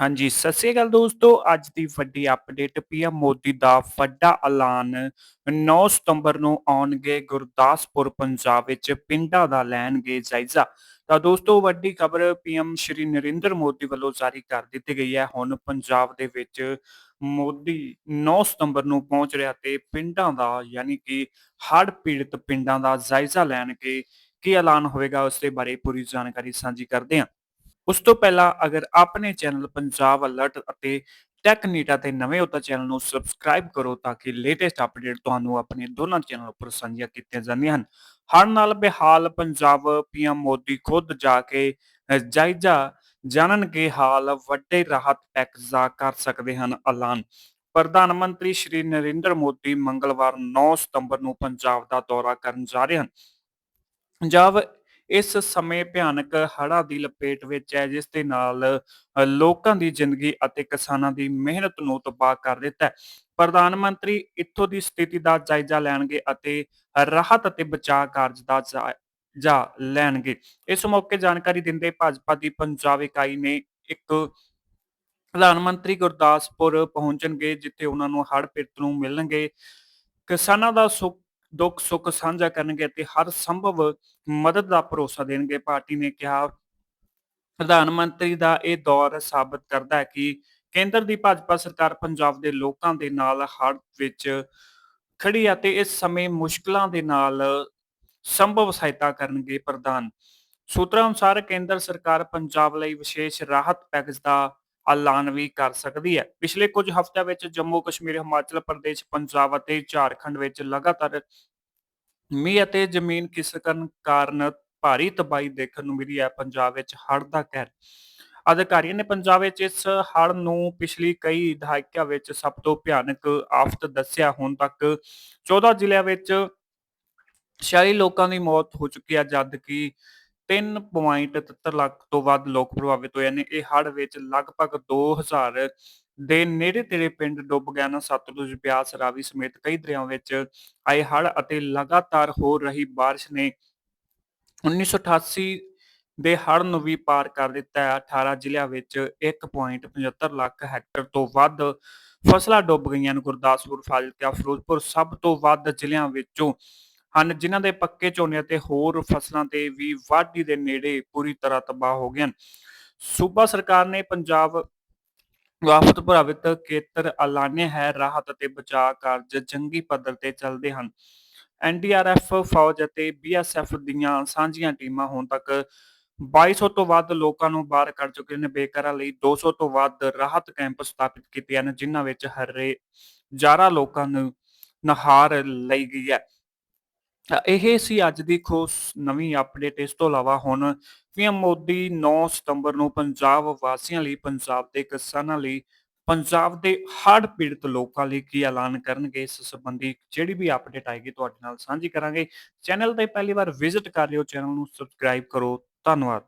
ਹਾਂਜੀ, ਸਤਿ ਸ੍ਰੀ ਅਕਾਲ ਦੋਸਤੋ। ਅੱਜ ਦੀ ਵੱਡੀ ਅਪਡੇਟ ਪੀਐਮ ਮੋਦੀ ਦਾ ਵੱਡਾ ਐਲਾਨ 9 ਸਤੰਬਰ ਨੂੰ ਆਉਣਗੇ ਗੁਰਦਾਸਪੁਰ ਪੰਜਾਬ ਵਿੱਚ ਪਿੰਡਾਂ ਦਾ ਲੈਣਗੇ ਜਾਇਜ਼ਾ। ਤਾਂ ਦੋਸਤੋ ਵੱਡੀ ਖਬਰ ਪੀਐਮ ਸ਼੍ਰੀ ਨਰਿੰਦਰ ਮੋਦੀ ਵੱਲੋਂ ਜਾਰੀ ਕਰ ਦਿੱਤੀ ਗਈ ਹੈ। ਹੁਣ ਪੰਜਾਬ ਦੇ ਵਿੱਚ ਮੋਦੀ 9 ਸਤੰਬਰ ਨੂੰ ਪਹੁੰਚ ਰਿਹਾ ਤੇ ਪਿੰਡਾਂ ਦਾ ਯਾਨੀ ਕਿ ਹੜ੍ਹ ਪੀੜਤ ਪਿੰਡਾਂ ਦਾ ਜਾਇਜ਼ਾ ਲੈਣਗੇ। ਕੀ ਐਲਾਨ ਹੋਵੇਗਾ ਉਸ ਦੇ ਬਾਰੇ ਪੂਰੀ ਜਾਣਕਾਰੀ ਸਾਂਝੀ ਕਰਦੇ ਹਾਂ। ਉਸ ਤੋਂ ਪਹਿਲਾਂ ਅਗਰ ਆਪਣੇ ਚੈਨਲ ਪੰਜਾਬ ਅਲਰਟ ਅਤੇ ਟੈਕ ਨੀਟਾ ਤੇ ਨਵੇਂ ਹੋ ਚੈਨਲ ਨੂੰ ਸਬਸਕ੍ਰਾਈਬ ਕਰੋ ਤਾਂ ਕਿ ਲੇਟੈਸਟ ਅਪਡੇਟ ਤੁਹਾਨੂੰ ਆਪਣੇ ਦੋਨਾਂ ਚੈਨਲ ਉੱਪਰ ਸਾਂਝੀਆਂ ਕੀਤੀਆਂ ਜਾਂਦੀਆਂ ਹਨ। ਹੜ੍ਹ ਨਾਲ ਬਿਹਾਲ ਪੰਜਾਬ ਪੀਐਮ ਮੋਦੀ ਖੁਦ ਜਾ ਕੇ ਜਾਇਜ਼ਾ ਜਾਣਨਗੇ ਹਾਲ ਵੱਡੇ ਰਾਹਤ ਪੈਕੇਜ ਦਾ ਕਰ ਸਕਦੇ ਹਨ ਐਲਾਨ। ਪ੍ਰਧਾਨ ਮੰਤਰੀ ਸ਼੍ਰੀ ਨਰਿੰਦਰ ਮੋਦੀ ਮੰਗਲਵਾਰ 9 ਸਤੰਬਰ ਨੂੰ ਪੰਜਾਬ ਦਾ ਦੌਰਾ ਕਰਨ ਜਾ ਰਹੇ ਹਨ। ਪੰਜਾਬ ਇਸ ਸਮੇਂ ਭਿਆਨਕ ਹੜ੍ਹਾਂ ਦੀ ਲਪੇਟ ਵਿੱਚ ਹੈ, ਜਿਸ ਦੇ ਨਾਲ ਲੋਕਾਂ ਦੀ ਜ਼ਿੰਦਗੀ ਅਤੇ ਕਿਸਾਨਾਂ ਦੀ ਮਿਹਨਤ ਨੂੰ ਤਬਾਹ ਕਰ ਦਿੱਤਾ ਹੈ। ਪ੍ਰਧਾਨ ਮੰਤਰੀ ਇੱਥੋਂ ਦੀ ਸਥਿਤੀ ਦਾ ਜਾਇਜ਼ਾ ਲੈਣਗੇ ਅਤੇ ਰਾਹਤ ਅਤੇ ਬਚਾਅ ਕਾਰਜ ਦਾ ਜਾਇਜ਼ਾ ਲੈਣਗੇ। ਇਸ ਮੌਕੇ ਜਾਣਕਾਰੀ ਦਿੰਦੇ ਭਾਜਪਾ ਦੀ ਪੰਜਾਬ ਇਕਾਈ ਨੇ ਇੱਕ ਪ੍ਰਧਾਨ ਮੰਤਰੀ ਗੁਰਦਾਸਪੁਰ ਪਹੁੰਚਣਗੇ, ਜਿੱਥੇ ਉਹਨਾਂ ਨੂੰ ਹੜ੍ਹ ਪੀੜਤ ਨੂੰ ਮਿਲਣਗੇ। ਕਿਸਾਨਾਂ ਦਾ ਸੁੱਖ ਦੁੱਖ, ਸੁੱਖ ਸਾਂਝਾ ਕਰਨਗੇ ਅਤੇ ਹਰ ਸੰਭਵ ਮਦਦ ਦਾ ਭਰੋਸਾ ਦੇਣਗੇ। ਪਾਰਟੀ ਨੇ ਕਿਹਾ, ਪ੍ਰਧਾਨ ਮੰਤਰੀ ਦਾ ਇਹ ਦੌਰ ਸਾਬਤ ਕਰਦਾ ਹੈ ਕਿ ਕੇਂਦਰ ਦੀ ਭਾਜਪਾ ਸਰਕਾਰ ਪੰਜਾਬ ਦੇ ਲੋਕਾਂ ਦੇ ਨਾਲ ਹੜ ਵਿੱਚ ਖੜੀ ਅਤੇ ਇਸ ਸਮੇਂ ਮੁਸ਼ਕਲਾਂ ਦੇ ਨਾਲ ਸੰਭਵ ਸਹਾਇਤਾ ਕਰਨਗੇ ਪ੍ਰਧਾਨ। ਸੂਤਰਾਂ ਅਨੁਸਾਰ ਕੇਂਦਰ ਸਰਕਾਰ ਪੰਜਾਬ ਲਈ ਵਿਸ਼ੇਸ਼ ਰਾਹਤ ਪੈਕੇਜ ਦਾ ਐਲਾਨ ਵੀ ਕਰ ਸਕਦੀ ਹੈ। ਪਿਛਲੇ ਕੁਝ ਹਫ਼ਤਿਆਂ ਵਿੱਚ ਜੰਮੂ ਕਸ਼ਮੀਰ, ਹਿਮਾਚਲ ਪ੍ਰਦੇਸ਼, ਪੰਜਾਬ ਅਤੇ ਝਾਰਖੰਡ ਵਿੱਚ ਲਗਾਤਾਰ ਮੀਂਹ ਅਤੇ ਜ਼ਮੀਨ ਖਿਸਕਣ ਕਾਰਨ ਭਾਰੀ ਤਬਾਹੀ ਦੇਖਣ ਨੂੰ ਮਿਲੀ ਹੈ। ਪੰਜਾਬ ਵਿੱਚ ਹੜ੍ਹ ਦਾ ਕਹਿਰ। ਅਧਿਕਾਰੀਆਂ ਨੇ ਪੰਜਾਬ ਵਿੱਚ ਇਸ ਹੜ੍ਹ ਨੂੰ ਪਿਛਲੀ ਕਈ ਦਹਾਕਿਆਂ ਵਿੱਚ ਸਭ ਤੋਂ ਭਿਆਨਕ ਆਫਤ ਦੱਸਿਆ। ਹੁਣ ਤੱਕ 14 ਜ਼ਿਲ੍ਹਿਆਂ ਵਿੱਚ 46 ਲੋਕਾਂ ਦੀ ਮੌਤ ਹੋ ਚੁੱਕੀ ਹੈ, ਜਦ ਕਿ 3.73 ਲੱਖ ਤੋਂ ਵੱਧ ਲੋਕ ਪ੍ਰਭਾਵਿਤ ਹੋਏ ਨੇ ਇਹ ਹੜ੍ਹ ਵਿੱਚ ਲਗਭਗ 2000 ਦੇ ਨੇੜੇ ਤੇੜੇ ਪਿੰਡ ਡੁੱਬ ਗਏ ਹਨ ਸਤਲੁਜ ਬਿਆਸ ਰਾਵੀ ਸਮੇਤ ਕਈ ਦਰਿਆਵਾਂ ਵਿੱਚ ਆਏ ਹੜ੍ਹ ਅਤੇ ਲਗਾਤਾਰ ਹੋ ਰਹੀ بارش ਨੇ 1988 ਦੇ ਹੜ੍ਹ ਨੂੰ ਵੀ ਪਾਰ ਕਰ ਦਿੱਤਾ ਹੈ 18 ਜ਼ਿਲ੍ਹਿਆਂ ਵਿੱਚ 1.75 ਲੱਖ ਹੈਕਟਰ ਤੋਂ ਵੱਧ ਫਸਲਾਂ ਡੁੱਬ ਗਈਆਂ ਨੇ ਗੁਰਦਾਸਪੁਰ ਫਾਜ਼ਿਲਕਾ ਫਿਰੋਜ਼ਪੁਰ ਸਭ ਤੋਂ ਵੱਧ ਜ਼ਿਲ੍ਹਿਆਂ ਵਿੱਚੋਂ ਹਨ, ਜਿਨ੍ਹਾਂ ਦੇ ਪੱਕੇ ਝੋਨੇ ਅਤੇ ਹੋਰ ਫਸਲਾਂ ਤੇ ਵੀ ਵਾਢੀ ਦੇ ਨੇੜੇ ਪੂਰੀ ਤਰ੍ਹਾਂ ਤਬਾਹ ਹੋ ਗਏ ਹਨ। ਸੂਬਾ ਸਰਕਾਰ ਨੇ ਪੰਜਾਬ ਆਫਤ ਪ੍ਰਭਾਵਿਤ ਖੇਤਰ ਐਲਾਨੇ ਹੈ, ਰਾਹਤ ਅਤੇ ਬਚਾਅ ਕਾਰਜ ਜੰਗੀ ਪੱਧਰ ਤੇ ਚੱਲਦੇ ਹਨ। ਐਨਡੀਆਰਐਫ ਫੌਜ ਅਤੇ ਬੀਐਸਐਫ ਦੀਆਂ ਸਾਂਝੀਆਂ ਟੀਮਾਂ ਹੁਣ ਤੱਕ 2200 ਤੋਂ ਵੱਧ ਲੋਕਾਂ ਨੂੰ ਬਾਹਰ ਕੱਢ ਚੁੱਕੇ ਨੇ। ਬੇਕਾਰਾਂ ਲਈ 200 ਤੋਂ ਵੱਧ ਰਾਹਤ ਕੈਂਪ ਸਥਾਪਿਤ ਕੀਤੇ ਹਨ, ਜਿਨ੍ਹਾਂ ਵਿੱਚ ਹਰੇ ਹਜ਼ਾਰਾਂ ਲੋਕਾਂ ਨੂੰ ਨਹਾਰ ਲਈ ਗਈ ਹੈ। ਇਹ ਸੀ ਅੱਜ ਦੀ ਖੋਸ ਨਵੀਂ ਅਪਡੇਟ ਇਸ ਤੋਂ ਇਲਾਵਾ ਹੁਣ ਪੀਐਮ ਮੋਦੀ 9 ਸਤੰਬਰ ਨੂੰ ਪੰਜਾਬ ਵਾਸੀਆਂ ਲਈ, ਪੰਜਾਬ ਦੇ ਕਿਸਾਨਾਂ ਲਈ, ਪੰਜਾਬ ਦੇ ਹੜ੍ਹ ਪੀੜਤ ਲੋਕਾਂ ਲਈ ਕੀ ਐਲਾਨ ਕਰਨਗੇ, ਇਸ ਸੰਬੰਧੀ ਜਿਹੜੀ ਵੀ ਅਪਡੇਟ ਆਏਗੀ ਤੁਹਾਡੇ ਨਾਲ ਸਾਂਝੀ ਕਰਾਂਗੇ। ਚੈਨਲ ਤੇ ਪਹਿਲੀ ਵਾਰ ਵਿਜ਼ਿਟ ਕਰ ਲਿਓ, ਚੈਨਲ ਨੂੰ ਸਬਸਕ੍ਰਾਈਬ ਕਰੋ। ਧੰਨਵਾਦ।